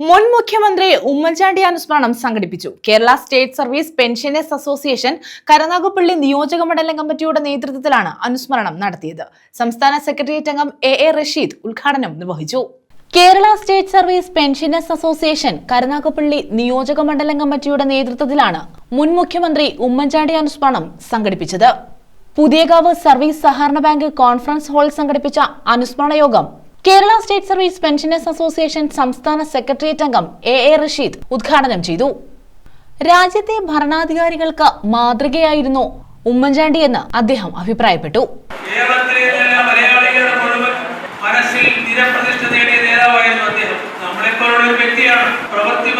മുൻ മുഖ്യമന്ത്രി ഉമ്മൻചാണ്ടി അനുസ്മരണം സംഘടിപ്പിച്ചു. Kerala state service pensioners association Karunagappally നിയോജക മണ്ഡലം കമ്മിറ്റിയുടെ നേതൃത്വത്തിലാണ് അനുസ്മരണം നടത്തിയത്. സംസ്ഥാന സെക്രട്ടേറിയറ്റ് അംഗം എ എ റഷീദ് ഉദ്ഘാടനം നിർവഹിച്ചു. Kerala state service pensioners association Karunagappally നിയോജക മണ്ഡലം കമ്മിറ്റിയുടെ നേതൃത്വത്തിലാണ് മുൻ മുഖ്യമന്ത്രി ഉമ്മൻചാണ്ടി അനുസ്മരണം സംഘടിപ്പിച്ചത്. പുതിയകാവ് സർവീസ് സഹകരണ ബാങ്ക് കോൺഫറൻസ് ഹാളിൽ സംഘടിപ്പിച്ച അനുസ്മരണ യോഗം Kerala state service pensioners association സംസ്ഥാന സെക്രട്ടേറിയറ്റ് അംഗം എ എ റഷീദ് ഉദ്ഘാടനം ചെയ്തു. രാജ്യത്തെ ഭരണാധികാരികൾക്ക് മാതൃകയായിരുന്നു ഉമ്മൻചാണ്ടി എന്ന് അദ്ദേഹം അഭിപ്രായപ്പെട്ടു. മനസ്സിൽ നിരപ്രതിഷ്ഠ അദ്ദേഹം. നമ്മളെപ്പോലുള്ള ഒരു വ്യക്തിയാണ്. പ്രവൃത്തി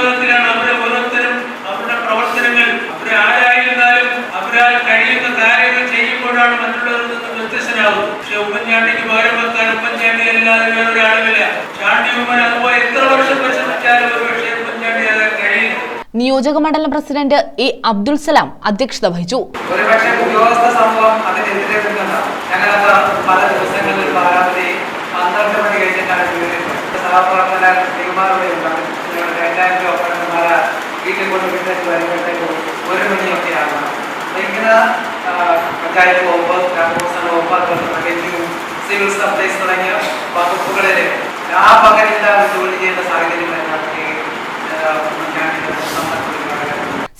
ചെയ്യുമ്പോഴാണ് മറ്റുള്ളവരിൽ നിന്ന് വ്യത്യസ്തനാകുന്നത് പക്ഷെ ഉമ്മൻചാണ്ടിക്ക് പകരം വെക്കാൻ ഉമ്മൻചാണ്ടി അല്ലാതെ വേറൊരാളുമില്ല ചാണ്ടി ഉമ്മൻ അതുപോലെ എത്ര വർഷം പരിശ്രമിച്ചാലും ഒരു പക്ഷേ ഉമ്മൻചാണ്ടി ആകാൻ കഴിയില്ല. നിയോജക മണ്ഡലം പ്രസിഡന്റ് എ അബ്ദുൽ സലാം അധ്യക്ഷത വഹിച്ചു. ഒരുപക്ഷെ ഉദ്യോഗസ്ഥ സമൂഹം അതിനെതിരെ നിൽക്കുന്നുണ്ടാവും ഞങ്ങളത് പല ദിവസങ്ങളിൽ പാരാവധി പന്ത്രണ്ട് മണി കഴിഞ്ഞിട്ടാണ് വീട്ടിൽ സഹപ്രവർത്തന ശ്രീകുമാറുടെ ഉണ്ടാവും ഞങ്ങളുടെ രണ്ടായിരം രൂപ പണന്മാരെ വീട്ടിൽ കൊണ്ട് വിട്ടേക്ക് വരുമ്പോഴത്തേക്കും ഒരു മണിയൊക്കെ ആകണം ആ, പഞ്ചായത്ത് വകുപ്പ് ഗ്രാമോത്സവ വകുപ്പ് പ്രത്യേകിച്ചും സിവിൽ സപ്ലൈസ് തുടങ്ങിയ വകുപ്പുകളിൽ ആ പകലില്ലാതെ ജോലി ചെയ്യുന്ന സാഹചര്യം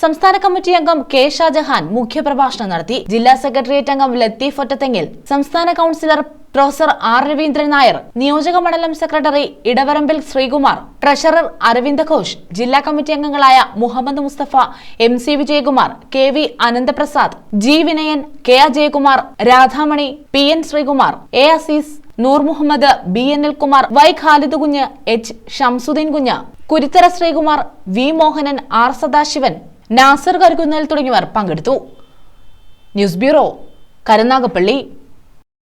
സംസ്ഥാന കമ്മിറ്റി അംഗം കെ ഷാജഹാൻ മുഖ്യപ്രഭാഷണം നടത്തി. ജില്ലാ സെക്രട്ടേറിയറ്റ് അംഗം ലത്തീഫ് ഒറ്റത്തെങ്കിൽ സംസ്ഥാന councillor professor R Raveendran Nair നിയോജക മണ്ഡലം സെക്രട്ടറി ഇടവരമ്പിൽ ശ്രീകുമാർ ട്രഷറർ അരവിന്ദ ഘോഷ് ജില്ലാ കമ്മിറ്റി അംഗങ്ങളായ Muhammad Musthafa M C Vijayakumar K V Ananthaprasad G Vinayan K Ajayakumar Radhamani P N Sreekumar A Azeez Noor Muhammad B N L Kumar Y Khalid Kunju H Shamsudeen Kunju Kuruthara Sreekumar V Mohanan R Sadasivan Nasar Karukunnel തുടങ്ങിയവർ പങ്കെടുത്തു. News bureau Karunagappally.